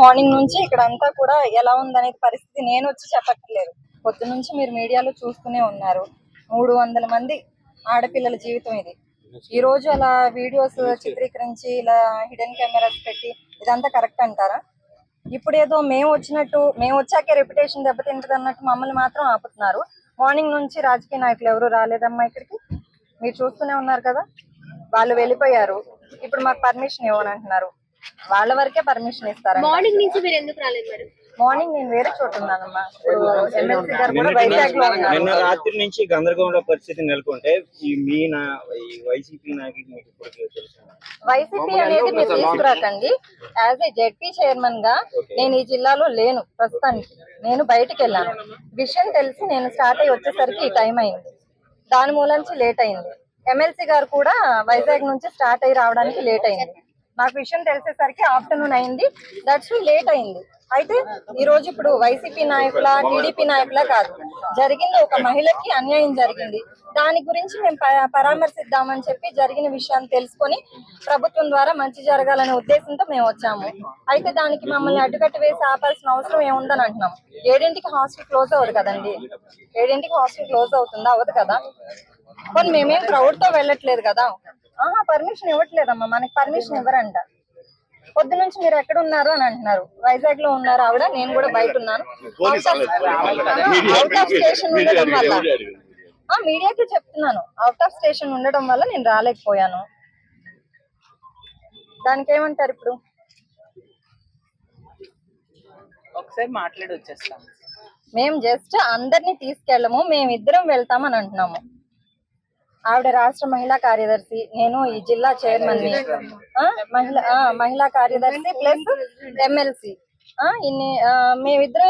Morning నుంచి ఇక్కడ అంతా కూడా ఎలా ఉందనేది పరిస్థితి నేను వచ్చి చెప్పట్లేదు పొద్దు నుంచి మీరు మీడియాలో చూస్తూనే ఉన్నారు. మూడు వందల మంది ఆడపిల్లల జీవితం ఇది. ఈ రోజు అలా వీడియోస్ చిత్రీకరించి ఇలా హిడెన్ కెమెరాస్ పెట్టి ఇదంతా కరెక్ట్ అంటారా? ఇప్పుడు ఏదో మేము వచ్చినట్టు మేము వచ్చాకే రెప్యుటేషన్ దెబ్బతింటది అన్నట్టు మమ్మల్ని మాత్రం ఆపుతున్నారు. మార్నింగ్ నుంచి రాజకీయ నాయకులు ఎవరు రాలేదమ్మా ఇక్కడికి? మీరు చూస్తూనే ఉన్నారు కదా? వాళ్ళు వెళ్ళిపోయారు. ఇప్పుడు మాకు పర్మిషన్ ఇవ్వని అంటున్నారు వాళ్ళ వరకే పర్మిషన్ ఇస్తారు మార్నింగ్ నుంచి మీరు ఎందుకు రాలేదు మరి? మార్నింగ్ నేను వేరే చోట ఉన్నానమ్మా. ఇప్పుడు ఎమ్మెల్సీ గారు కూడా వైజాగ్లో నిన్న రాత్రి నుంచి గందరగోళ పరిస్థితి నెలకొంటే ఈ మీ నా వైసీపీ నాయకులు మీకు ఇప్పుడు తెలుసు. వైసీపీ అనేది మీరు తీసుకురాకండి. యాజ్ ఏ జెడ్పీ చైర్మన్గా నేను ఈ జిల్లాలో లేను ప్రస్తుతానికి. నేను బయటకు వెళ్ళాను. విషయం తెలిసి నేను స్టార్ట్ అయ్యి వచ్చేసరికి ఈ టైం అయింది. దాని మూలంచి లేట్ అయింది. ఎమ్మెల్సీ గారు కూడా వైజాగ్ నుంచి స్టార్ట్ అయ్యి రావడానికి లేట్ అయింది. నాకు విషయం తెలిసేసరికి ఆఫ్టర్నూన్ అయింది. దట్స్ లేట్ అయింది. అయితే ఈ రోజు ఇప్పుడు వైసీపీ నాయకుల టీడీపీ నాయకుల కాదు. జరిగింది ఒక మహిళకి అన్యాయం జరిగింది. దాని గురించి మేము ప- పరామర్శిద్దామని చెప్పి జరిగిన విషయాన్ని తెలుసుకొని ప్రభుత్వం ద్వారా మంచి జరగాలనే ఉద్దేశంతో మేము వచ్చాము. అయితే దానికి మమ్మల్ని అడ్డుకట్టు వేసి ఆపాల్సిన అవసరం ఏముందని అంటున్నాం. ఏడింటికి హాస్టల్ క్లోజ్ అవ్వదు కదండి. ఏడింటికి హాస్టల్ క్లోజ్ అవుతుందా? అవ్వదు కదా. కొన్ని మేమేం క్రౌడ్తో వెళ్ళట్లేదు కదా. ఆహా పర్మిషన్ ఇవ్వట్లేదమ్మా. మనకి పర్మిషన్ ఇవ్వరంట. పొద్దు నుంచి మీరు ఎక్కడ ఉన్నారు అని అంటున్నారు. వైజాగ్లో ఉన్నారు ఆవిడ నేను కూడా బయట ఉన్నాను. అవుట్ ఆఫ్ స్టేషన్ ఉండడం వల్ల. ఆ మీడియాకి చెప్తున్నాను. అవుట్ ఆఫ్ స్టేషన్ ఉండడం వల్ల నేను రాలేకపోయాను. దానికి ఏమంటారు ఇప్పుడు? ఒకసారి మాట్లాడి వచ్చేస్తాం మేము జస్ట్ అందరినీ తీసుకెళ్ళము. మేము ఇద్దరం వెళ్తామని అంటున్నాము. ఆవిడ రాష్ట్ర మహిళా కార్యదర్శి. నేను ఈ జిల్లా చైర్మన్ని ఆ, మహిళా మహిళా కార్యదర్శి ప్లస్ ఎమ్మెల్సీ. ఇన్ని ఆ,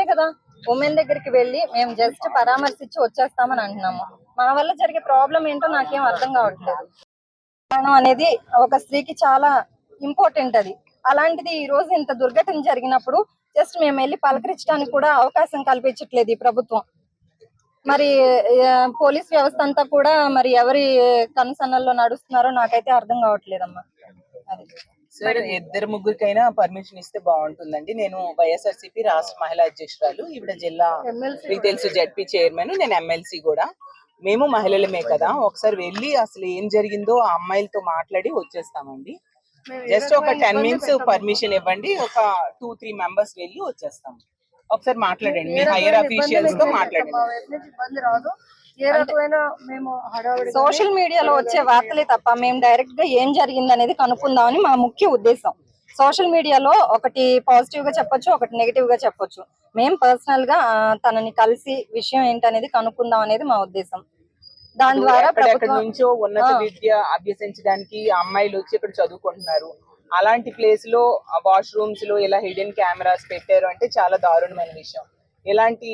కదా. ఉమెన్ దగ్గరికి వెళ్ళి మేము జస్ట్ పరామర్శించి వచ్చేస్తామని అంటున్నాము. మా వల్ల జరిగే ప్రాబ్లం ఏంటో నాకేం అర్థం కావట్లేదు. అనేది ఒక స్త్రీకి చాలా ఇంపార్టెంట్ అది. అలాంటిది ఈ రోజు ఇంత దుర్ఘటన జరిగినప్పుడు జస్ట్ మేము వెళ్ళి పలకరించడానికి కూడా అవకాశం కల్పించట్లేదు ఈ ప్రభుత్వం. మరి పోలీస్ వ్యవస్థ అంతా కూడా మరి ఎవరి కనుసన్నల్లో నడుస్తున్నారో నాకైతే అర్థం కావట్లేదమ్మా. సార్ ఇద్దరు ముగ్గురికైనా పర్మిషన్ ఇస్తే బాగుంటుందండి. నేను వైఎస్ఆర్సీపీ రాష్ట్ర మహిళా అధ్యక్షురాలు. ఈవిడ జిల్లా మీకు తెలుసు జడ్పీ చైర్మన్ నేను ఎమ్మెల్సీ కూడా. మేము మహిళలమే కదా. ఒకసారి వెళ్ళి అసలు ఏం జరిగిందో ఆ అమ్మాయిలతో మాట్లాడి వచ్చేస్తామండి. జస్ట్ ఒక టెన్ మినిట్స్ పర్మిషన్ ఇవ్వండి. ఒక టూ త్రీ మెంబర్స్ వెళ్ళి వచ్చేస్తాం ఒకసారి మాట్లాడండి. మీ హైయర్ అఫీషియల్స్తో మాట్లాడండి. ఇబ్బంది రాదు. ఏ రకమైన మేము సోషల్ మీడియాలో వచ్చే వార్తలే తప్ప మేము డైరెక్ట్గా ఏం జరిగింది అనేది కనుక్కుందామని మా ముఖ్య ఉద్దేశం. సోషల్ మీడియాలో ఒకటి పాజిటివ్గా చెప్పొచ్చు ఒకటి నెగిటివ్గా చెప్పొచ్చు. మేము పర్సనల్గా తనని కలిసి విషయం ఏంటనేది కనుక్కుందాం అనేది మా ఉద్దేశం. దాని ద్వారా ప్రభుత్వం నుంచో ఉన్నత. విద్య అభ్యసించడానికి అమ్మాయిలు వచ్చి ఇక్కడ చదువుకుంటున్నారు. అలాంటి ప్లేస్లో వాష్రూమ్స్లో ఇలా హిడెన్ కెమెరాస్ పెట్టారు అంటే చాలా దారుణమైన విషయం. ఇలాంటి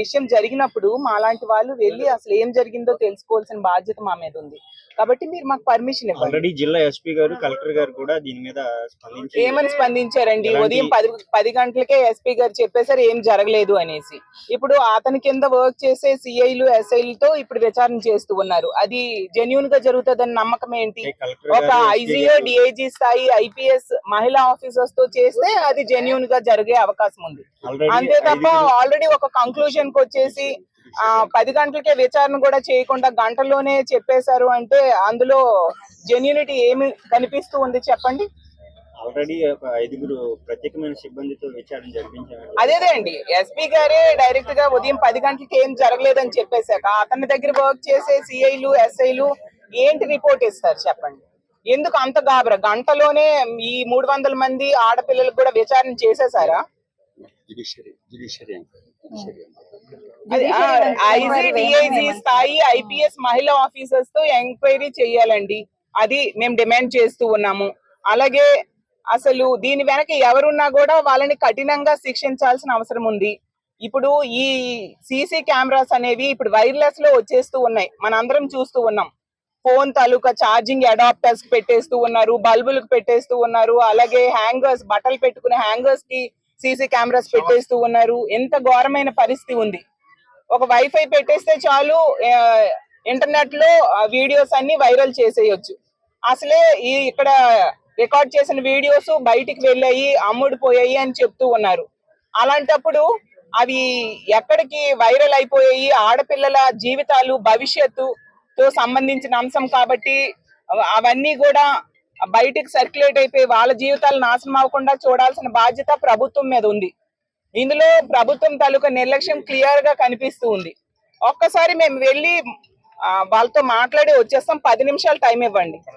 విషయం జరిగినప్పుడు మా లాంటి వాళ్ళు వెళ్ళి అసలు ఏం జరిగిందో తెలుసుకోవాల్సిన బాధ్యత మా మీద ఉంది. కాబట్టి మీరు మాకు పర్మిషన్ ఇవ్వండి. జిల్లా ఎస్పీ గారు కలెక్టర్ గారు కూడా దీని మీద ఏమని స్పందించారండి? ఉదయం పది పది గంటలకే ఎస్పీ గారు చెప్పేశారు ఏం జరగలేదు అనేసి. ఇప్పుడు అతని కింద వర్క్ చేసే సిఐలు ఎస్ఐలతో ఇప్పుడు విచారణ చేస్తూ ఉన్నారు. అది జెన్యున్గా జరుగుతుందని నమ్మకం ఏంటి? ఒక ఐజీఓ డిఐజీ స్థాయి ఐపీఎస్ మహిళా ఆఫీసర్స్తో చేస్తే అది జెన్యున్గా జరిగే అవకాశం ఉంది. అంతే తప్ప ఆల్రెడీ ఒక కంక్లూజన్కి వచ్చేసి ఆ పది గంటలకే విచారణ కూడా చేయకుండా గంటల్లోనే చెప్పేశారు అంటే అందులో జెన్యునిటీ ఏమి కనిపిస్తూ ఉంది చెప్పండి? ఆల్రెడీ ఒక ఐదుగురు ప్రత్యేకమైన సిబ్బందితో విచారణ జరిపించారు. అదేదే అండి ఎస్పీ గారే డైరెక్ట్గా ఉదయం పది గంటలకి ఏం జరగలేదని చెప్పేశాక అతని దగ్గర వర్క్ చేసే సిఐలు ఎస్ఐలు ఏంటి రిపోర్ట్ ఇస్తారు చెప్పండి? ఎందుకు అంత గాబర? గంటలోనే ఈ మూడు వందల మంది ఆడపిల్లలకు కూడా విచారణ చేసేసారా డిఐజీ స్థాయి ఐపీఎస్ మహిళా ఆఫీసర్స్తో ఎంక్వైరీ చేయాలండి. అది మేము డిమాండ్ చేస్తూ ఉన్నాము. అలాగే అసలు దీని వెనక ఎవరున్నా కూడా వాళ్ళని కఠినంగా శిక్షించాల్సిన అవసరం ఉంది. ఇప్పుడు ఈ సీసీ కెమెరాస్ అనేవి ఇప్పుడు వైర్లెస్లో వచ్చేస్తూ ఉన్నాయి. మనందరం చూస్తూ ఉన్నాం. ఫోన్ తాలూకా ఛార్జింగ్ అడాప్టర్స్ పెట్టేస్తూ ఉన్నారు బల్బులకు పెట్టేస్తూ ఉన్నారు. అలాగే హ్యాంగర్స్ బట్టలు పెట్టుకునే హ్యాంగర్స్కి సీసీ కెమెరాస్ పెట్టేస్తూ ఉన్నారు. ఎంత ఘోరమైన పరిస్థితి ఉంది. ఒక వైఫై పెట్టేస్తే చాలు ఇంటర్నెట్లో వీడియోస్ అన్ని వైరల్ చేసేయొచ్చు. అసలే ఈ ఇక్కడ రికార్డ్ చేసిన వీడియోస్ బయటికి వెళ్ళాయి అమ్ముడిపోయాయి అని చెప్తూ ఉన్నారు. అలాంటప్పుడు అవి ఎక్కడికి వైరల్ అయిపోయాయి ఆడపిల్లల జీవితాలు భవిష్యత్తుతో సంబంధించిన అంశం కాబట్టి అవన్నీ కూడా బయటికి సర్క్యులేట్ అయిపోయి వాళ్ళ జీవితాలు నాశనం అవ్వకుండా చూడాల్సిన బాధ్యత ప్రభుత్వం మీద ఉంది. ఇందులో ప్రభుత్వం తాలూకా నిర్లక్ష్యం క్లియర్గా కనిపిస్తూ ఉంది. ఒక్కసారి మేము వెళ్ళి వాళ్ళతో మాట్లాడి వచ్చేస్తాం. పది నిమిషాలు టైం ఇవ్వండి.